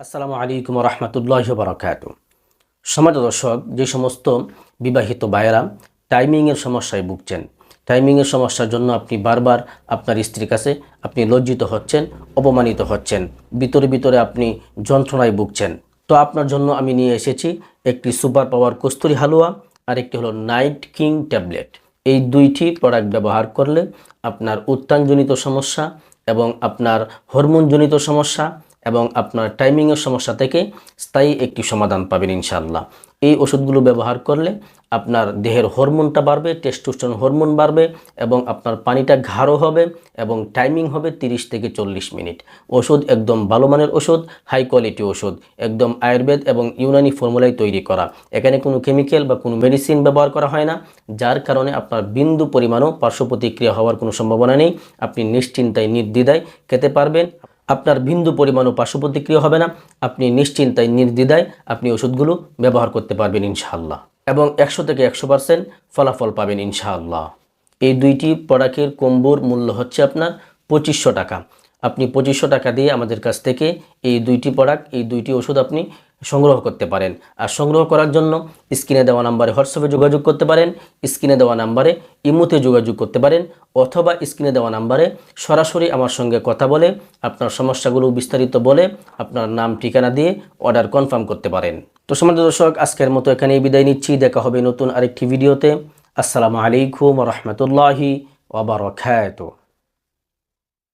আসসালামু আলাইকুম রহমতুল্লাহ বারকাত সমাজ দর্শক, যে সমস্ত বিবাহিত ভাইয়েরা টাইমিংয়ের সমস্যায় ভুগছেন টাইমিংয়ের সমস্যার জন্য আপনি বারবার আপনার স্ত্রীর কাছে আপনি লজ্জিত হচ্ছেন, অপমানিত হচ্ছেন, ভিতরে ভিতরে আপনি যন্ত্রণায় ভুগছেন। তো আপনার জন্য আমি নিয়ে এসেছি একটি সুপার পাওয়ার কস্তুরি হালুয়া আর একটি হলো নাইট কিং ট্যাবলেট এই দুইটি প্রোডাক্ট ব্যবহার করলে আপনার উত্তানজনিত সমস্যা এবং আপনার হরমোনজনিত সমস্যা এবং আপনার টাইমিংয়ের সমস্যা থেকে স্থায়ী একটি সমাধান পাবেন ইনশাল্লাহ এই ওষুধগুলো ব্যবহার করলে আপনার দেহের হরমোনটা বাড়বে টেস্টোস্টেরন হরমোন বাড়বে এবং আপনার পানিটা ঘাড়ও হবে এবং টাইমিং হবে 30 থেকে চল্লিশ মিনিট। ওষুধ একদম ভালো মানের ওষুধ হাই কোয়ালিটি ওষুধ, একদম আয়ুর্বেদ এবং ইউনানি ফর্মুলায় তৈরি করা। এখানে কোনো কেমিক্যাল বা কোনো মেডিসিন ব্যবহার করা হয় না, যার কারণে আপনার বিন্দু পরিমাণও পার্শ্ব প্রতিক্রিয়া হওয়ার কোনো সম্ভাবনা নেই। আপনি নিশ্চিন্তায় নির্দ্বিধায় খেতে পারবেন। আপনার বিন্দু পরিমাণও পার্শ্ব প্রতিক্রিয়া হবে না। আপনি নিশ্চিন্তায়, নির্দ্বিধায় আপনি ওষুধগুলো ব্যবহার করতে পারবেন ইনশাআল্লাহ। এবং একশো থেকে একশো পার্সেন্ট ফলাফল পাবেন ইনশাআল্লাহ। এই দুইটি প্রোডাক্টের কম্বুর মূল্য হচ্ছে আপনার পঁচিশশো টাকা। আপনি পঁচিশশো টাকা দিয়ে আমাদের কাছ থেকে এই দুইটি প্রোডাক্ট এই দুইটি ওষুধ আপনি সংগ্রহ করতে পারেন। আর সংগ্রহ করার জন্য স্ক্রিনে দেওয়া নাম্বারে হোয়াটসঅ্যাপে যোগাযোগ করতে পারেন, স্ক্রিনে দেওয়া নাম্বারে ইমুতে যোগাযোগ করতে পারেন, অথবা স্ক্রিনে দেওয়া নাম্বারে সরাসরি আমার সঙ্গে কথা বলে, আপনার সমস্যাগুলো বিস্তারিত বলে আপনার নাম, ঠিকানা দিয়ে অর্ডার কনফার্ম করতে পারেন। তো সমাজ দর্শক, আজকের মতো এখানেই বিদায় নিচ্ছি। দেখা হবে নতুন আরেকটি ভিডিওতে আসসালামু আলাইকুম রহমতুল্লাহি ওবরাকাতুহ